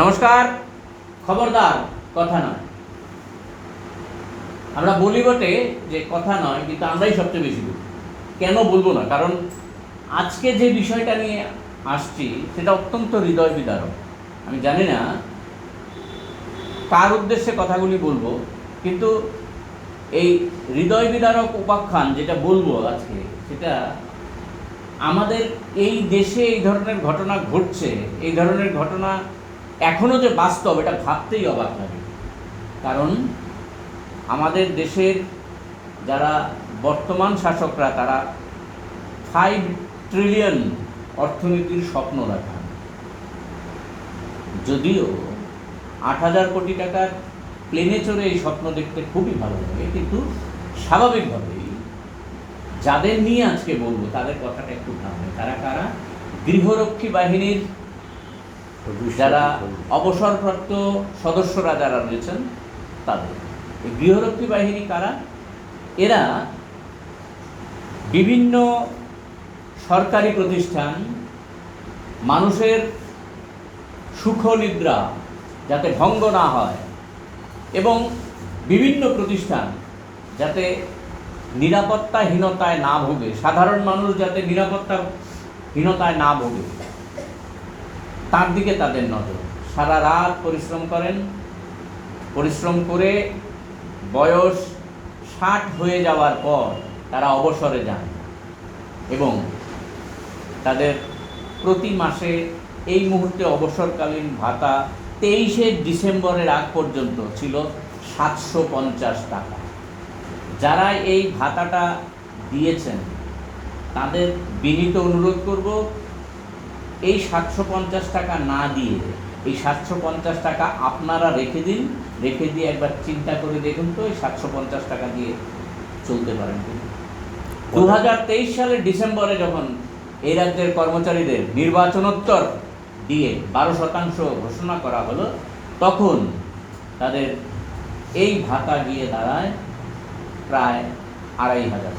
নমস্কার। খবরদার, কথা নয়। আমরা বলি বটে যে কথা নয়, কিন্তু আমরাই সবচেয়ে বেশি বলি। কেন বলব না? কারণ আজকে যে বিষয়টা নিয়ে আসছি, সেটা অত্যন্ত হৃদয় বিদারক। আমি জানি না কার উদ্দেশ্যে কথাগুলি বলব, কিন্তু এই হৃদয় বিদারক উপাখ্যান যেটা বলব আজকে, সেটা আমাদের এই দেশে এই ধরনের ঘটনা ঘটছে, এই ধরনের ঘটনা এখনও যে বাস্তব, এটা ভাবতেই অবাক লাগে। কারণ আমাদের দেশের যারা বর্তমান শাসকরা, তারা ফাইভ ট্রিলিয়ন অর্থনীতির স্বপ্ন দেখান। যদিও আট হাজার কোটি টাকার প্লেনে চড়ে এই স্বপ্ন দেখতে খুবই ভালো লাগে, কিন্তু স্বাভাবিকভাবেই যাদের নিয়ে আজকে বলব, তাদের কথাটা একটু ভাববে। তারা কারা? গৃহরক্ষী বাহিনীর যারা অবসরপ্রাপ্ত সদস্যরা যারা রয়েছেন তাদের। এই গৃহরক্ষী বাহিনী কারা? এরা বিভিন্ন সরকারি প্রতিষ্ঠান মানুষের সুখ নিদ্রা যাতে ভঙ্গ না হয় এবং বিভিন্ন প্রতিষ্ঠান যাতে নিরাপত্তাহীনতায় না ভোগে। সাধারণ মানুষ যাতে নিরাপত্তাহীনতায় না ভোগে। তার দিকে তাদের নজর। সারা রাত পরিশ্রম করেন। পরিশ্রম করে বয়স ষাট হয়ে যাওয়ার পর তারা অবসরে যান এবং তাদের প্রতি মাসে এই মুহূর্তে অবসরকালীন ভাতা তেইশে ডিসেম্বরের আগ পর্যন্ত ছিল সাতশো পঞ্চাশ টাকা। যারা এই ভাতাটা দিয়েছেন, তাদের বিনীত অনুরোধ করব এই সাতশো পঞ্চাশ টাকা না দিয়ে এই সাতশো পঞ্চাশ টাকা আপনারা রেখে দিন রেখে দিয়ে একবার চিন্তা করে দেখুন তো এই সাতশো পঞ্চাশ টাকা দিয়ে চলতে পারেন দু হাজার তেইশ সালের ডিসেম্বরে যখন এই রাজ্যের কর্মচারীদের নির্বাচনোত্তর দিয়ে বারো শতাংশ ঘোষণা করা হলো তখন তাদের এই ভাতা গিয়ে দাঁড়ায় প্রায় আড়াই হাজার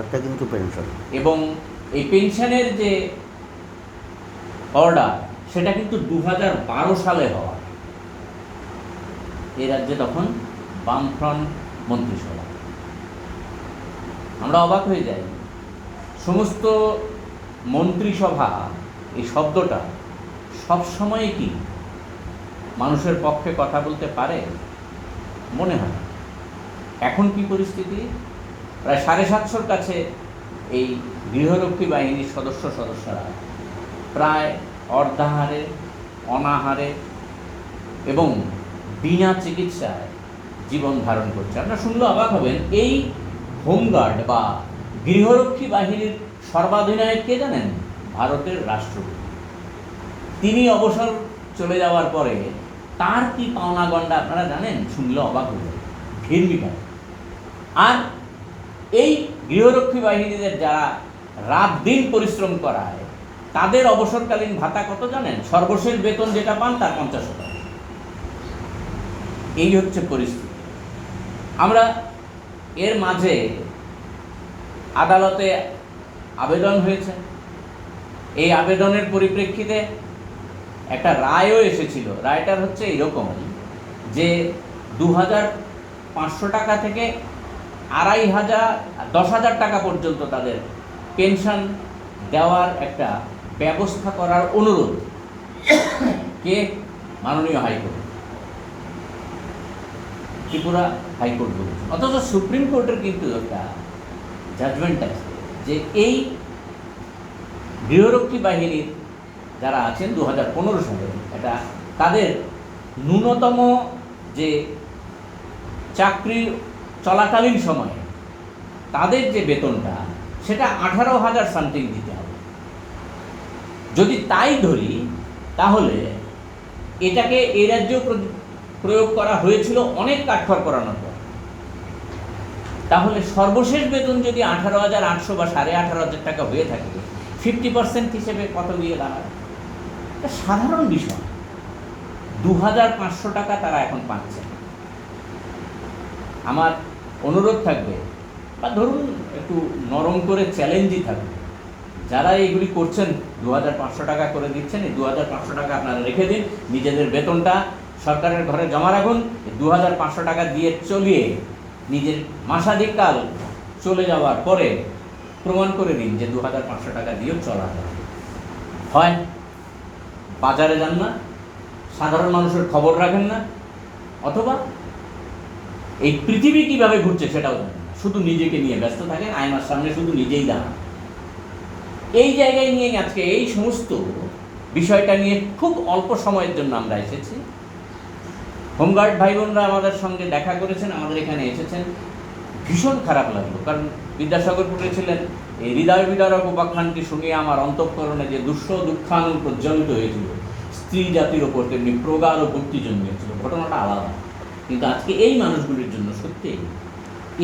টাকা। কিন্তু পেনশন। এবং এই পেনশনের যে অর্ডার সেটা কিন্তু দু সালে হওয়া। এই রাজ্যে তখন বামফ্রন্ট মন্ত্রিসভা। আমরা অবাক হয়ে যাই। সমস্ত মন্ত্রিসভা, এই শব্দটা সবসময় কি মানুষের পক্ষে কথা বলতে পারে? মনে হয় এখন কি পরিস্থিতি? প্রায় সাড়ে সাতশোর কাছে এই গৃহরক্ষী বাহিনীর সদস্য সদস্যরা প্রায় অর্ধাহারে, অনাহারে এবং বিনা চিকিৎসায় জীবন ধারণ করছে। আপনারা শুনলে অবাক হবেন, এই হোমগার্ড বা গৃহরক্ষী বাহিনীর সর্বাধিনায়ক কে জানেন? ভারতের রাষ্ট্রপতি তিনি অবসর চলে যাওয়ার পরে তার কি পাওনা গণ্ডা আপনারা জানেন? শুনলে অবাক হয়ে ঘিরমিটার আর এই গৃহরক্ষী বাহিনীদের যারা রাত দিন পরিশ্রম করায় তাদের অবসরকালীন ভাতা কত জানেন? সর্বশেষ বেতন যেটা পান তার পঞ্চাশ শতাংশ। এই হচ্ছে পরিস্থিতি। আমরা এর মাঝে আদালতে আবেদন হয়েছে। এই আবেদনের পরিপ্রেক্ষিতে একটা রায়ও এসেছিল। রায়টার হচ্ছে এরকম যে দু হাজার পাঁচশো টাকা থেকে আড়াই হাজার, দশ হাজার টাকা পর্যন্ত তাদের পেনশন দেওয়ার একটা ব্যবস্থা করার অনুরোধ কে? মাননীয় হাইকোর্ট। ত্রিপুরা হাইকোর্ট বলেছে। অথচ সুপ্রিম কোর্টের কিন্তু একটা জাজমেন্ট আছে যে এই গৃহরক্ষী বাহিনীর যারা আছেন দু হাজার পনেরো সালে, এটা তাদের ন্যূনতম যে চাকরি চলাকালীন সময়ে তাদের যে বেতনটা, সেটা আঠারো হাজার সামথিং দিতে যদি তাই ধরি, তাহলে এটাকে এ রাজ্যেও প্রয়োগ করা হয়েছিল অনেক কাঠখড় করানোর পর। তাহলে সর্বশেষ বেতন যদি আঠারো হাজার আটশো বা সাড়ে আঠারো হাজার টাকা হয়ে থাকে ফিফটি পার্সেন্ট হিসেবে কত গিয়ে দাঁড়ায়? সাধারণ বিষয়। দু হাজার পাঁচশো টাকা তারা এখন পাচ্ছে। আমার অনুরোধ থাকবে, বা ধরুন একটু নরম করে চ্যালেঞ্জই থাকবে। যারা এইগুলি করছেন দু হাজার পাঁচশো টাকা করে দিচ্ছেন এই দু হাজার পাঁচশো টাকা আপনারা রেখে দিন, নিজেদের বেতনটা সরকারের ঘরে জমা রাখুন দু হাজার পাঁচশো টাকা দিয়ে চলিয়ে নিজের মাসাধিককাল চলে যাওয়ার পরে প্রমাণ করে দিন যে দু হাজার পাঁচশো টাকা দিয়েও চলা হয় বাজারে যান না, সাধারণ মানুষের খবর রাখেন না, অথবা এই পৃথিবী কীভাবে ঘুরছে সেটাও জানেন শুধু নিজেকে নিয়ে ব্যস্ত থাকেন, আয়নার সামনে শুধু নিজেই দাঁড়ান। এই জায়গায় নিয়ে আজকে এই সমস্ত বিষয়টা নিয়ে খুব অল্প সময়ের জন্য আমরা এসেছি। হোমগার্ড ভাই বোনরা আমাদের সঙ্গে দেখা করেছেন, আমাদের এখানে এসেছেন। ভীষণ খারাপ লাগল, কারণ বিদ্যাসাগর ছিলেন এই হৃদয় বিদারক উপাখ্যানটি শুনিয়ে আমার অন্তঃকরণে যে দুঃস্ব দুঃখানু প্রজ্বলিত হয়েছিল, স্ত্রী জাতির ওপর তেমনি প্রগাঢ় ভক্তি জন্মিয়েছিল ঘটনাটা আলাদা। কিন্তু আজকে এই মানুষগুলির জন্য সত্যি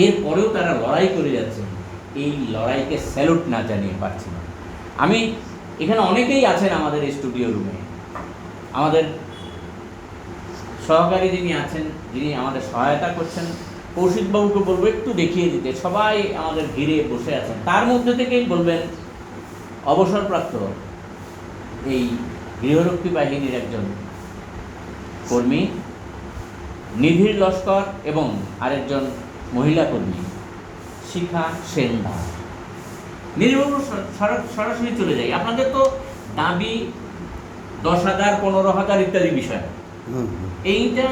এরপরেও তারা লড়াই করে যাচ্ছে, এই লড়াইকে স্যালুট না জানিয়ে পারছি না। আমি এখানে অনেকেই আছেন আমাদের স্টুডিও রুমে আমাদের সহকারী যিনি আছেন, যিনি আমাদের সহায়তা করছেন, কৌশিকবাবুকে বলব একটু দেখিয়ে দিতে। সবাই আমাদের ঘিরে বসে আছেন। তার মধ্যে থেকেই বলবেন, অবসরপ্রাপ্ত এই গৃহরক্ষী বাহিনীর একজন কর্মী, নিধির লস্কর এবং আরেকজন মহিলা কর্মী, শিখা নির্বাবু সরাসরি চলে যাই। আপনাদের তো দাবি দশ হাজার পনেরো হাজার ইত্যাদি বিষয়। এইটা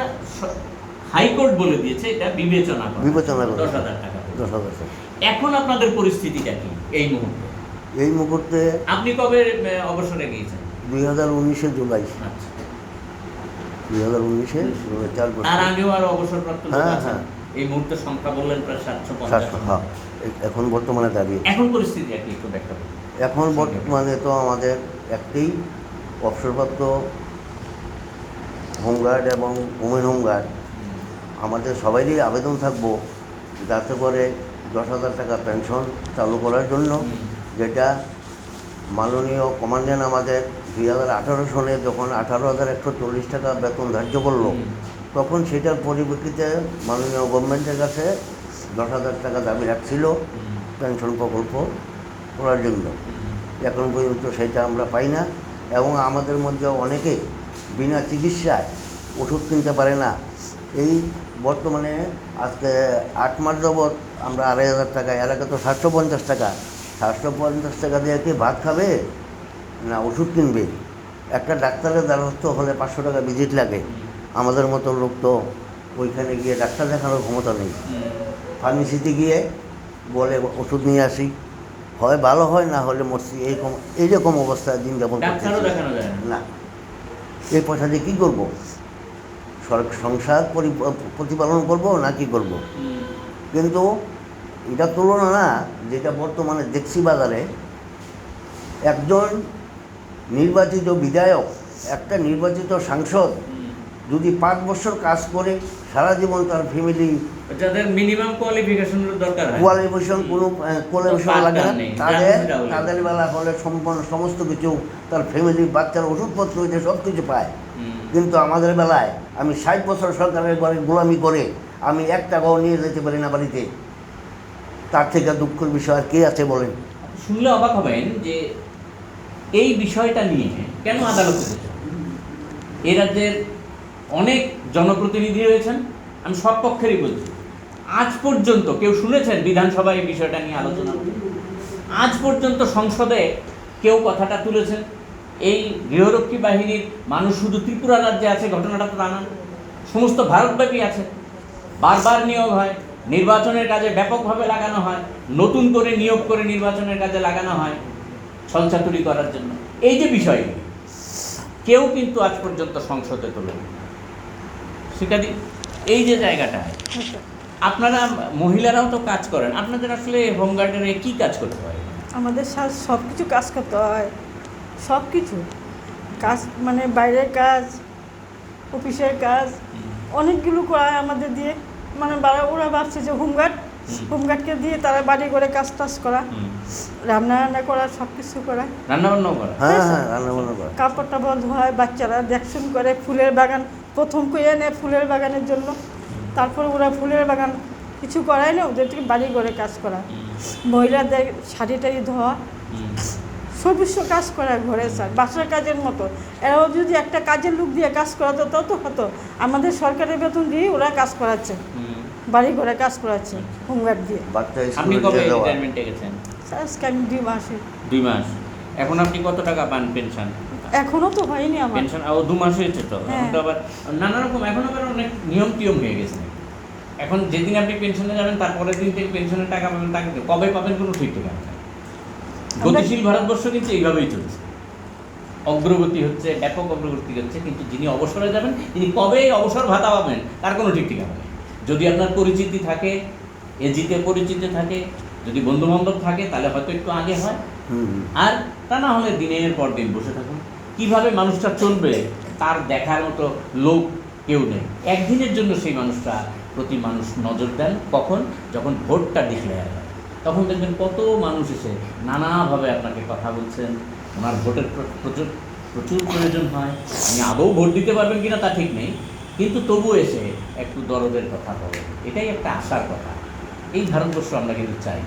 হাইকোর্ট বলে দিয়েছে এটা বিবেচনা করা। বিবেচনা। দশ হাজার টাকা দশ হাজার এখন আপনাদের পরিস্থিতিটা কি এই মুহূর্তে? এই মুহূর্তে আপনি কবে অবসরে গিয়েছেন? দুই হাজার উনিশে জুলাই। আচ্ছা। দুই হাজার উনিশে চার তার আগেও আরও অবসরপ্রাপ্ত হ্যাঁ, হ্যাঁ। এই মুহূর্তে সংখ্যা বললেন প্রায় সাতশো পঞ্চাশ হ্যাঁ। এখন বর্তমানে দাঁড়িয়ে এখন পরিস্থিতি একটু এখন বর্তমানে তো আমাদের একটাই অবসরপ্রাপ্ত হোমগার্ড এবং ওমেন হোমগার্ড। আমাদের সবাইরই আবেদন থাকব যাতে করে দশ হাজার টাকা পেনশন চালু করার জন্য যেটা মাননীয় কমান্ডেন্ট আমাদের দুই হাজার আঠারো সনে যখন আঠারো হাজার একশো চল্লিশ টাকা বেতন ধার্য করল তখন সেটার পরিপ্রেক্ষিতে মাননীয় গভর্নমেন্টের কাছে দশ হাজার টাকা দাবি রাখছিল পেনশন প্রকল্প করার জন্য। এখন পর্যন্ত সেটা আমরা পাই না, এবং আমাদের মধ্যে অনেকে বিনা চিকিৎসায় ওষুধ কিনতে পারে না। এই বর্তমানে আজকে আট মাস যাবৎ আমরা আড়াই হাজার টাকা আগে তো সাতশো পঞ্চাশ টাকা। সাতশো পঞ্চাশ টাকা দিয়ে কি ভাত খাবে না ওষুধ কিনবে? একটা ডাক্তারের দ্বারস্থ হলে পাঁচশো টাকা ভিজিট লাগে। আমাদের মতো লোক তো ওইখানে গিয়ে ডাক্তার দেখানোর ক্ষমতা নেই। ফার্মেসিতে গিয়ে বলে ওষুধ নিয়ে আসি। হয় ভালো হয় না হলে মরছি এইরকম এইরকম অবস্থায় দিন যাপন যায় না। এই পয়সা দিয়ে কী করব? সংসার পরি- প্রতিপালন করব না কি করব? কিন্তু এটা তুলনা না যেটা বর্তমানে দেখছি বাজারে একজন নির্বাচিত বিধায়ক একটা নির্বাচিত সাংসদ যদি পাঁচ বছর কাজ করে সারা জীবন তার ফ্যামিলি যাদের মিনিমাম কোয়ালিফিকেশনের দরকার হয়। কোয়ালিফিকেশন কোনো কোয়ালিফিকেশন লাগে না। তাদের তাদের বেলা হলে সম্পূর্ণ সমস্ত কিছু তার ফ্যামিলি বাচ্চার ওষুধপত্র হইতে সব কিছু পায় কিন্তু আমাদের বেলায় আমি ষাট বছর সরকারের ঘরে গোলামি করে আমি এক টাকাও নিয়ে যেতে পারি না বাড়িতে। তার থেকে দুঃখের বিষয় আর কে আছে বলেন? শুনলে অবাক হবেন যে এই বিষয়টা নিয়ে কেন আদালত এ রাজ্যের অনেক জনপ্রতিনিধি রয়েছেন আমি সব পক্ষেরই বলছি। আজ পর্যন্ত কেউ শুনেছেন বিধানসভায় এই বিষয়টা নিয়ে আলোচনা? আজ পর্যন্ত সংসদে কেউ কথাটা তুলেছেন? এই গৃহরক্ষী বাহিনীর মানুষ শুধু ত্রিপুরা রাজ্যে আছে, ঘটনাটা তো তা না সমস্ত ভারতব্যাপী আছে। বারবার নিয়োগ হয়, নির্বাচনের কাজে ব্যাপকভাবে লাগানো হয়, নতুন করে নিয়োগ করে নির্বাচনের কাজে লাগানো হয় ছলচাতুরি করার জন্য। এই যে বিষয়গুলি কেউ কিন্তু আজ পর্যন্ত সংসদে তোলেন। শিকাদি, এই যে জায়গাটায় আপনারা মহিলারাও তো কাজ করেন। আপনাদের আসলে হোম গার্ডেনে কি কাজ করতে হয়? আমাদের সব কিছু কাজ করতে হয়। সব কিছু কাজ মানে বাইরের কাজ অফিসের কাজ অনেকগুলো করা হয় আমাদের দিয়ে। মানে বারা- ওরা ভাবছে যে হোমগার্ড হুম। হোমগার্ডকে দিয়ে তারা বাড়ি করে কাজ টাজ করা। রান্না রান্না করা সব কিছু করা করা? হ্যাঁ হ্যাঁ রান্না বান্না করে। কাপড় টাপড় ধোয় বাচ্চারা দেখশুন করে ফুলের বাগান প্রথম করে নেয় ফুলের বাগানের জন্য। তারপর ওরা ফুলের বাগান কিছু করায় না ওদের থেকে বাড়ি করে কাজ করা। মহিলাদের শাড়ি টাড়ি ধোয়া সর্বস্ব কাজ করা ঘরে স্যার বাসার কাজের মতো। এরাও যদি একটা কাজের লোক দিয়ে কাজ করাতো তত হতো। আমাদের সরকারের বেতন দিয়ে ওরা কাজ করাচ্ছে। বাড়ি ঘরে কাজ করাচ্ছে হোমগার্ড দিয়ে। আপনি কবে দিয়ে রিটায়ারমেন্টে গেছেন? স্যার আজকে আমি দুই মাসে। দুই মাস। এখন আপনি কত টাকা পান পেনশন? এখনও তো হয়নি আমার। পেনশন ও দু মাস হয়েছে তো। এখন হ্যাঁ। তো আবার নানা রকম এখন আবার অনেক নিয়ম টিয়ম হয়ে গেছে। এখন যেদিন আপনি পেনশনে যাবেন তারপরের দিন থেকে পেনশনের টাকা পাবেন তাকে কবে পাবেন কোনো ঠিক ঠিকানা। গতিশীল ভারতবর্ষ কিন্তু এইভাবেই চলছে। অগ্রগতি হচ্ছে ব্যাপক অগ্রগতি হচ্ছে কিন্তু যিনি অবসরে যাবেন তিনি কবে অবসর ভাতা পাবেন তার কোনো ঠিক ঠিকানা নেই। যদি আপনার পরিচিতি থাকে এজিতে পরিচিতি থাকে যদি বন্ধু বান্ধব থাকে তাহলে হয়তো একটু আগে হয়। আর তা না হলে দিনের পর দিন বসে থাকুন। কীভাবে মানুষটা চলবে তার দেখার মতো লোক কেউ নেই। একদিনের জন্য সেই মানুষটা প্রতি মানুষ নজর দেন কখন? যখন ভোটটা ডিক্লেয়ার হয়। তখন দেখবেন কত মানুষ এসে নানাভাবে আপনাকে কথা বলছেন। ওনার ভোটের প্রচুর প্রচুর প্রয়োজন হয়। আপনি আদৌ ভোট দিতে পারবেন কিনা তা ঠিক নেই। কিন্তু তবু এসে একটু দরদের কথা বলে এটাই একটা আশার কথা। এই ভারতবর্ষ আমরা কিন্তু চাই।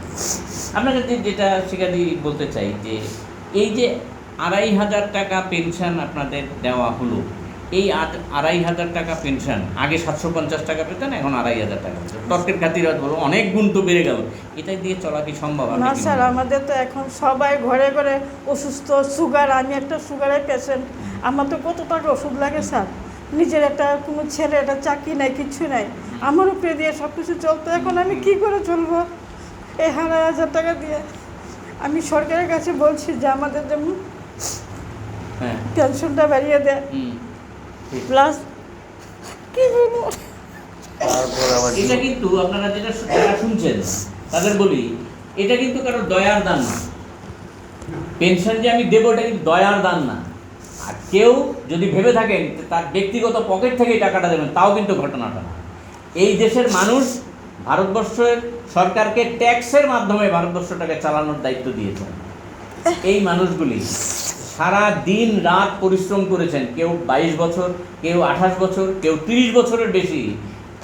আপনাকে যেটা সেখানে বলতে চাই যে, এই যে আড়াই হাজার টাকা পেনশন আপনাদের দেওয়া হলো এই আট- আড়াই হাজার টাকা পেনশন আগে সাতশো পঞ্চাশ টাকা পেতেন এখন আড়াই হাজার টাকা পেতেন। তর্কের খাতির বলো অনেক গুণ তো বেড়ে গেল। এটাই দিয়ে চলা কি সম্ভব? না স্যার আমাদের তো এখন সবাই ঘরে ঘরে অসুস্থ সুগার আমি একটা সুগারের পেশেন্ট আমার তো কত টাকা ওষুধ লাগে স্যার? নিজের একটা কোনো ছেলে একটা চাকরি নাই কিছু নাই। আমার উপরে দিয়ে সব কিছু চলতো এখন আমি কি করে চলবো? এই আড়াই হাজার টাকা দিয়ে। আমি সরকারের কাছে বলছি যে আমাদের যেমন হ্যাঁ। পেনশনটা বাড়িয়ে দেয়। প্লাস কি তারপর আবার এটা কিন্তু আপনারা যেটা যারা শুনছেন তাদের বলি এটা কিন্তু কারও দয়ার দান না। পেনশন যে আমি দেবো এটা কিন্তু দয়ার দান না। আর কেউ যদি ভেবে থাকেন তার ব্যক্তিগত পকেট থেকে টাকাটা দেবেন তাও কিন্তু ঘটনাটা না। এই দেশের মানুষ ভারতবর্ষের সরকারকে ট্যাক্সের মাধ্যমে ভারতবর্ষটাকে চালানোর দায়িত্ব দিয়েছেন। এই মানুষগুলি সারা দিন রাত পরিশ্রম করেছেন। কেউ বাইশ বছর কেউ আঠাশ বছর কেউ তিরিশ বছরের বেশি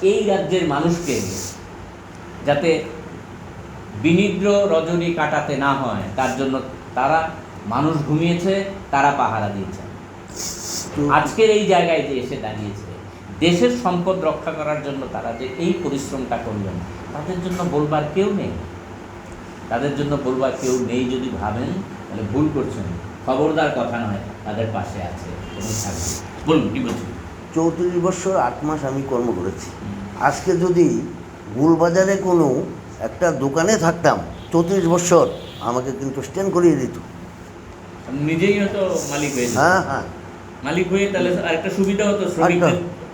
এই রাজ্যের মানুষকে যাতে বিনিদ্র রজনী কাটাতে না হয় তার জন্য তারা মানুষ ঘুমিয়েছে তারা পাহারা দিয়েছে। আজকের এই জায়গায় যে এসে দাঁড়িয়েছে দেশের সম্পদ রক্ষা করার জন্য তারা যে এই পরিশ্রমটা করলেন তাদের জন্য বলবার কেউ নেই। তাদের জন্য বলবার কেউ নেই যদি ভাবেন তাহলে ভুল করছেন। খবরদার কথা নয় তাদের পাশে আছে বলুন কি বলছেন? চৌত্রিশ বছর আট মাস আমি কর্ম করেছি। আজকে যদি গুলবাজারে কোনো একটা দোকানে থাকতাম চৌত্রিশ বছর আমাকে কিন্তু স্ট্যান্ড করিয়ে দিত। নিজেই হয়তো মালিক হয়ে হ্যাঁ হ্যাঁ। মালিক হয়ে তাহলে আরেকটা সুবিধা হতো।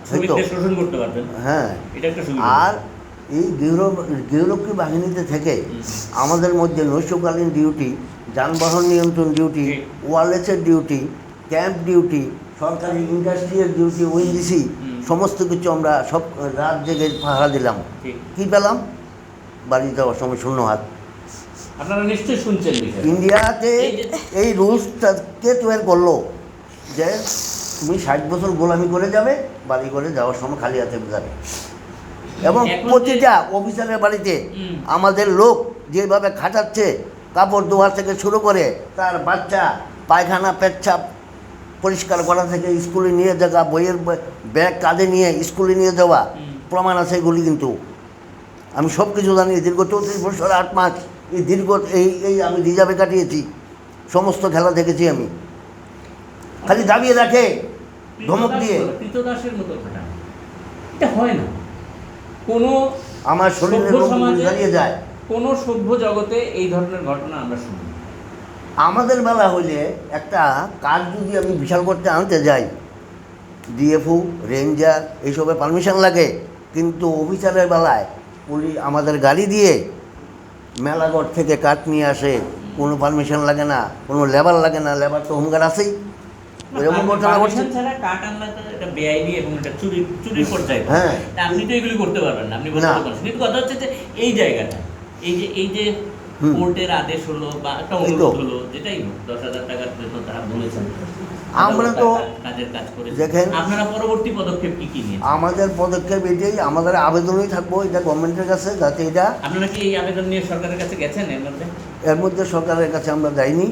শ্রমিকদের শোষণ করতে পারতেন। হ্যাঁ। এটা একটা সুবিধা। আর এই গৃহ গৃহরক্ষী বাহিনীতে থেকে আমাদের মধ্যে নৈশকালীন ডিউটি যানবাহন নিয়ন্ত্রণ ডিউটি। ওয়ারলেসের ডিউটি ক্যাম্প ডিউটি সরকারি ইন্ডাস্ট্রিয়াল ডিউটি ওএনজিসি। সমস্ত কিছু আমরা সব রাত জেগে পাহারা দিলাম। কী পেলাম? বাড়ি যাওয়ার সময় শূন্য হাত। আপনারা নিশ্চয়ই শুনছেন ইন্ডিয়াতে এই যে- এই রুলসটা কে তৈরি করল? যে তুমি ষাট বছর গোলামি করে যাবে বাড়ি করে যাওয়ার সময় খালি হাতে যাবে। এবং প্রতিটা অফিসারের বাড়িতে আমাদের লোক যেভাবে খাটাচ্ছে কাপড় ধোয়া থেকে শুরু করে তার বাচ্চা পায়খানা পেচ্ছাপ পরিষ্কার করা থেকে স্কুলে নিয়ে যাওয়া বইয়ের ব্যাগ কাঁধে নিয়ে স্কুলে নিয়ে যাওয়া প্রমাণ আছে এগুলি কিন্তু। আমি সব কিছু জানি দীর্ঘ চৌত্রিশ বছর আট মাস এই দীর্ঘ এই এই আমি রিজার্ভে কাটিয়েছি। সমস্ত খেলা দেখেছি আমি। খালি দাবিয়ে রাখে ধমক দিয়ে। হয় না। কোনো আমার শরীরের রোগ দাঁড়িয়ে যায় কোনো সভ্য জগতে এই ধরনের ঘটনা আমরা শুনি আমাদের বেলা হইলে একটা কাজ যদি আমি বিশাল করতে আনতে যাই ডিএফও রেঞ্জার এইসবের পারমিশন লাগে কিন্তু অফিসারের বেলায় পুলিশ আমাদের গাড়ি দিয়ে মেলাগড় থেকে কাঠ নিয়ে আসে কোনো পারমিশন লাগে না কোনো লেবার লাগে না লেবার তো হোমগার্ড আছেই। এরকম ঘটনা ঘটছে। হ্যাঁ। আপনি তো এগুলি করতে পারবেন না আপনি কথা হচ্ছে যে এই জায়গাটা এই যে এই যে। কোর্টের আদেশ হলো বা একটা অনুরোধ হলো যেটাই হোক দশ হাজার টাকার বেতন তারা বলেছেন। আমরা তো কাজের কাজ করেছেন দেখেন- আপনারা পরবর্তী পদক্ষেপ কি কি আমাদের পদক্ষেপ এটাই আমাদের আবেদনই থাকব এটা গভর্নমেন্টের কাছে যাতে এটা আপনারা কি এই আবেদন নিয়ে সরকারের কাছে গেছেন এর মধ্যে? এর মধ্যে সরকারের কাছে আমরা যাইনি।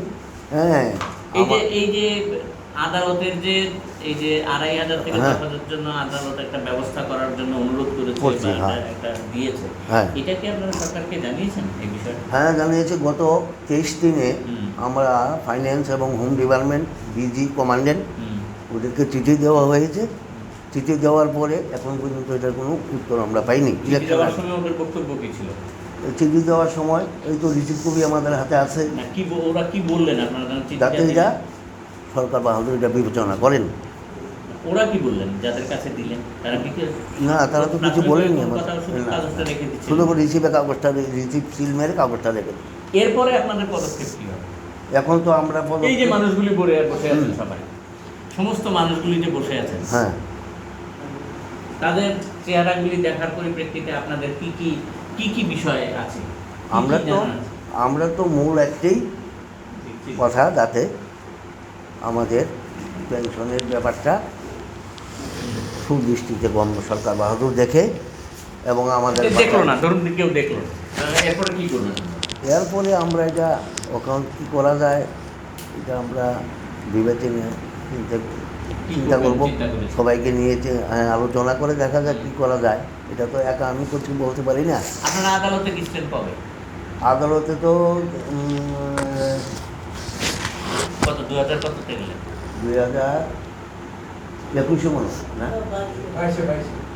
হ্যাঁ এই যে এই যে আদালতের যে এই যে আড়াই হাজার থেকে হ্যাঁ। দশ হাজার জন্য আদালত একটা ব্যবস্থা করার জন্য অনুরোধ করেছে হ্যাঁ। একটা- দিয়েছে। হ্যাঁ। এটা কি আপনারা সরকারকে জানিয়েছেন এই বিষয়টা হ্যাঁ জানিয়েছি। গত তেইশ দিনে আমরা ফাইন্যান্স এবং হোম ডিপার্টমেন্ট ডিজি কমান্ডেন্ট ওদেরকে চিঠি দেওয়া হয়েছে। চিঠি দেওয়ার পরে এখন পর্যন্ত এটার কোনো উত্তর আমরা পাইনি। চিঠি দেওয়ার সময় ওদের বক্তব্য কি ছিল? চিঠি দেওয়ার সময় এই তো রিসিভ কপি আমাদের হাতে আছে। কি ওরা কি বললেন আপনারা? যাতে এটা সরকার বাহাদুর এটা বিবেচনা করেন। ওরা কি বললেন? যাদের কাছে দিলেন তারা কি না তারা তো কিছু বলেনি কোনো আমাদের শুধু রিসিভে কাগজটা রিসিভ সিল মেরে কাগজটা রেখে এরপরে আপনাদের পদক্ষেপ কি হবে? এখন তো আমরা এই যে পদক্ষেপ- মানুষগুলি বসে বসে আছেন সবাই। সমস্ত মানুষগুলি যে বসে আছেন। হ্যাঁ। তাদের চেহারাগুলি দেখার পরিপ্রেক্ষিতে আপনাদের কি কি কি কি বিষয় আছে? আমরা তো আমরা তো মূল একটাই কথা যাতে আমাদের পেনশনের ব্যাপারটা সুদৃষ্টিতে বন্ধ সরকার বাহাদুর দেখে এবং আমাদের দেখল না ধরুন কেউ দেখল এরপরে কি করবেন? এরপরে আমরা এটা অ্যাকাউন্ট কী করা যায় এটা আমরা বিবেচনা চিন্তা করব। সবাইকে নিয়ে হ্যাঁ, আলোচনা করে দেখা যাক কী করা যায়। এটা তো একা আমি কিছু বলতে পারি না। আপনারা আদালতে আদালতে তো কত দু হাজার দুই হাজার একুশে মনে না? বাইশে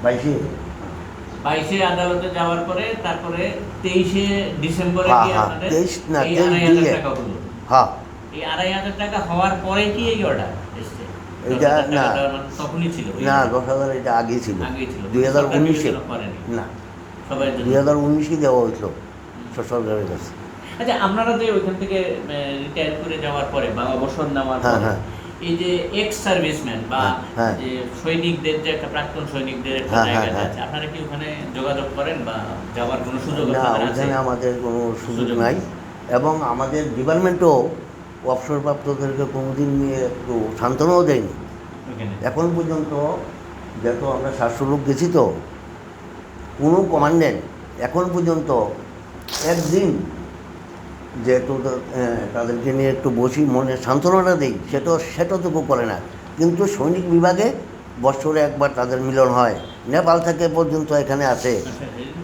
বাইশে। আদালতে যাওয়ার পরে তারপরে তেইশে ডিসেম্বরে হ্যাঁ, কি হ্যাঁ, আপনাদের তেইশ না, তেইশ আড়াই হাজার দিয়ে। টাকা হলো। হ্যাঁ এই আড়াই হাজার টাকা হওয়ার পরে কি এই অর্ডার এটা না। টাকাটা মানে তখনই ছিল ওই না দশ হাজার এটা আগে ছিল। দুই হাজার উনিশে। না। দুই হাজার উনিশে দেওয়া হয়েছিল সরকারের কাছে। আচ্ছা আপনারা যে ওইখান থেকে রিটায়ার করে যাওয়ার পরে বা অবসর নেওয়ার পরে হ্যাঁ। এই যে এক্স সার্ভিসম্যান বা হ্যাঁ, হ্যাঁ। যে সৈনিকদের যে একটা প্রাক্তন সৈনিকদের একটা হ্যাঁ, জায়গা। আছে আপনারা কি ওখানে যোগাযোগ করেন বা যাওয়ার কোনো সুযোগ আপনাদের আছে আমাদের কোনো সুযোগ নাই নেই। এবং আমাদের ডিপার্টমেন্টও অবসরপ্রাপ্তদেরকে কোনোদিন নিয়ে একটু সান্ত্বনাও দেয়নি এখন পর্যন্ত যেহেতু আমরা সাতশো লোক গেছি তো কোনো কমান্ডেন্ট এখন পর্যন্ত একদিন তো- আহ, তাদেরকে নিয়ে একটু বসি মনে সান্ত্বনাটা দিই সেটা সেটাটুকু করে না। কিন্তু সৈনিক বিভাগে বছরে একবার তাদের মিলন হয়। নেপাল থেকে পর্যন্ত এখানে আসে।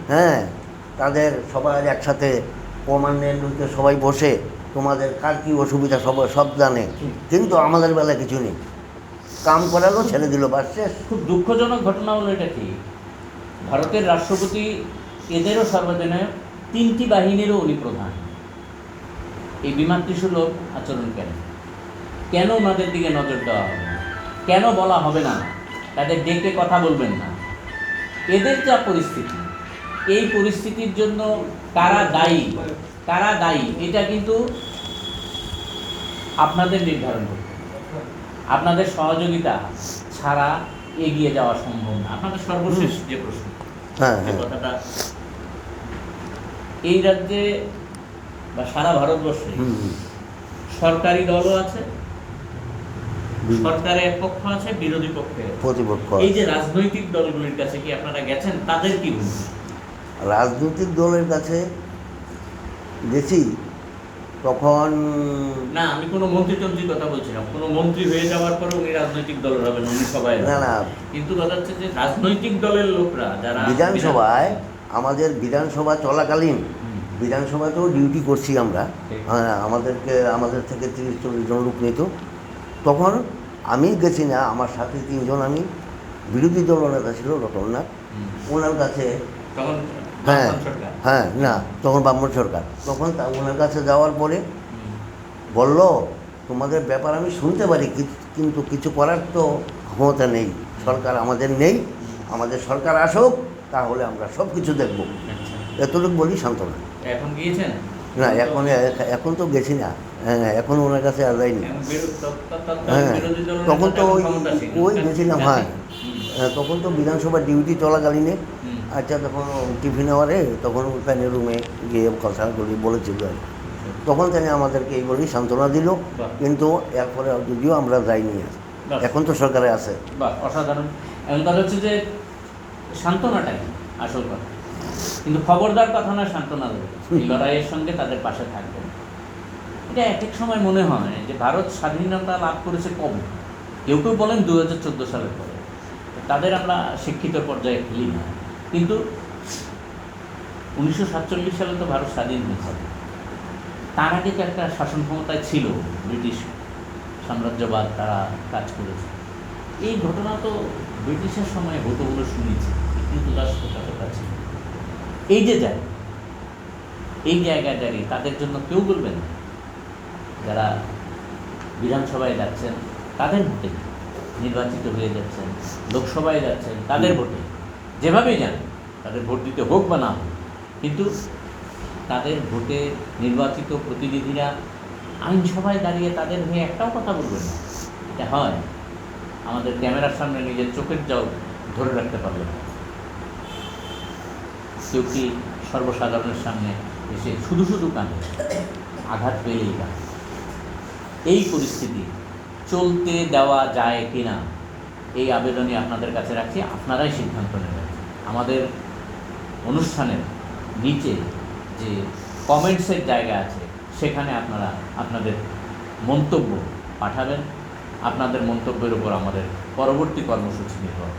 হ্যাঁ তাদের সবাই একসাথে কমান্ডেন্ট হইতে সবাই বসে তোমাদের কার কী অসুবিধা সব সব জানে। কিন্তু আমাদের বেলা কিছু নেই। কাম করালো ছেড়ে দিল বাস শেষ। খুব দুঃখজনক ঘটনা হলো এটা কি? ভারতের রাষ্ট্রপতি এদেরও সর্বজনে তিনটি বাহিনীরও উনি প্রধান। এই বিমাতৃসুলভ আচরণ কেন? কেন ওনাদের দিকে নজর দেওয়া হবে না? কেন বলা হবে না? তাদের ডেকে কথা বলবেন না। এদের যা পরিস্থিতি এই পরিস্থিতির জন্য কারা দায়ী? কারা দায়ী? এটা কিন্তু আপনাদের নির্ধারণ করতে আপনাদের সহযোগিতা ছাড়া এগিয়ে যাওয়া সম্ভব না। আপনাদের সর্বশেষ যে প্রশ্ন হ্যাঁ হ্যাঁ। কথাটা এই রাজ্যে বা সারা ভারতবর্ষে। সরকারি দলও আছে সরকারের এক পক্ষ আছে বিরোধী প্রতিপক্ষ এই যে রাজনৈতিক দলগুলির কাছে কি আপনারা গেছেন? তাদের কি রাজনৈতিক দলের কাছে গেছি তখন না আমি কোনো মন্ত্রীতন্ত্রীর কথা বলছি না কোনো মন্ত্রী হয়ে যাওয়ার পরে উনি রাজনৈতিক দলের হবেন উনি সবাই না। না কিন্তু কথা হচ্ছে যে রাজনৈতিক দলের লোকরা যারা বিধানসভায় আমাদের বিধানসভা চলাকালীন। বিধানসভাতেও ডিউটি করছি আমরা। হ্যাঁ আমাদেরকে আমাদের থেকে তিরিশ চল্লিশ জন লোক নিত। তখন আমি গেছি না আমার সাথে তিনজন আমি বিরোধী দল নেতা ছিল রতননাথ ওনার কাছে হ্যাঁ হ্যাঁ না তখন ব্রাহ্মণ সরকার। তখন তা ওনার কাছে যাওয়ার পরে বলল তোমাদের ব্যাপার আমি শুনতে পারি কিন্তু কিছু করার তো ক্ষমতা নেই। সরকার আমাদের নেই। আমাদের সরকার আসুক তাহলে আমরা সব কিছু দেখব। আচ্ছা। এতটুকু বলি সান্ত্বনা। এখন গিয়েছেন? না এখন এখন তো গেছি না। হ্যাঁ এখন ওনার কাছে আর যাইনি। হ্যাঁ তখন তো ওই ওই গেছিলাম হ্যাঁ। হ্যাঁ, তখন তো বিধানসভা ডিউটি চলাকালীনে আচ্ছা তখন টিফিন আওয়ারে তখন ওখানে রুমে গিয়ে কথা বলি বলেছিল আর তখন তিনি আমাদেরকে এই বলেই সান্ত্বনা দিল কিন্তু এরপরে যদিও আমরা যাইনি এখন তো সরকারে আছে। অসাধারণ। এখন কথা হচ্ছে যে সান্ত্বনাটাই আসল কথা। কিন্তু খবরদার কথা না সান্ত্বনা দেবে এই লড়াইয়ের সঙ্গে তাদের পাশে থাকবে। এটা এক এক সময় মনে হয় যে ভারত স্বাধীনতা লাভ করেছে কবে? কেউ কেউ বলেন দু হাজার চোদ্দ সালের পরে। তাদের আমরা শিক্ষিত পর্যায়ে ফেলি না। কিন্তু উনিশশো সাতচল্লিশ সালে তো ভারত স্বাধীন হয়েছে। তার আগে তো একটা শাসন ক্ষমতায় ছিল ব্রিটিশ সাম্রাজ্যবাদ, তারা কাজ করেছে। এই ঘটনা তো ব্রিটিশের সময় হতো বলে শুনেছি। কিন্তু রাষ্ট্রটা ছিল। এই যে যায় এই জায়গায় দাঁড়িয়ে তাদের জন্য কেউ বলবেন যারা বিধানসভায় যাচ্ছেন, তাদের ভোটে নির্বাচিত হয়ে যাচ্ছেন, লোকসভায় যাচ্ছেন, তাদের ভোটে। যেভাবেই যান, তাদের ভোট দিতে হোক বা না হোক, কিন্তু তাদের ভোটে নির্বাচিত প্রতিনিধিরা আইনসভায় দাঁড়িয়ে তাদের হয়ে একটাও কথা বলবেন না। এটা হয়। আমাদের ক্যামেরার সামনে নিজের চোখের জল ধরে রাখতে পারবে না কি সর্বসাধারণের সামনে এসে শুধু শুধু কাঁদে। আঘাত পেলেই কাঁদে। এই পরিস্থিতি চলতে দেওয়া যায় কি না, এই আবেদনই আপনাদের কাছে রাখছি। আপনারাই সিদ্ধান্ত নেবেন। আমাদের অনুষ্ঠানের নিচে যে কমেন্টসের জায়গা আছে, সেখানে আপনারা আপনাদের মন্তব্য পাঠাবেন। আপনাদের মন্তব্যের উপর আমাদের পরবর্তী কর্মসূচি নির্ভর।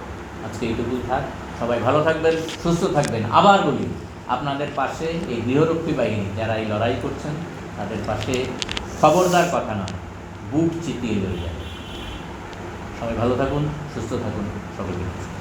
আজকে এইটুকুই থাক। সবাই ভালো থাকবেন, সুস্থ থাকবেন আবার বলি, আপনাদের পাশে এই গৃহরক্ষী বাহিনী, যারা এই লড়াই করছেন, তাদের পাশে খবরদার কথা নয়, বুক চিতিয়ে লড়ে যাবে সবাই ভালো থাকুন, সুস্থ থাকুন, সকলকে।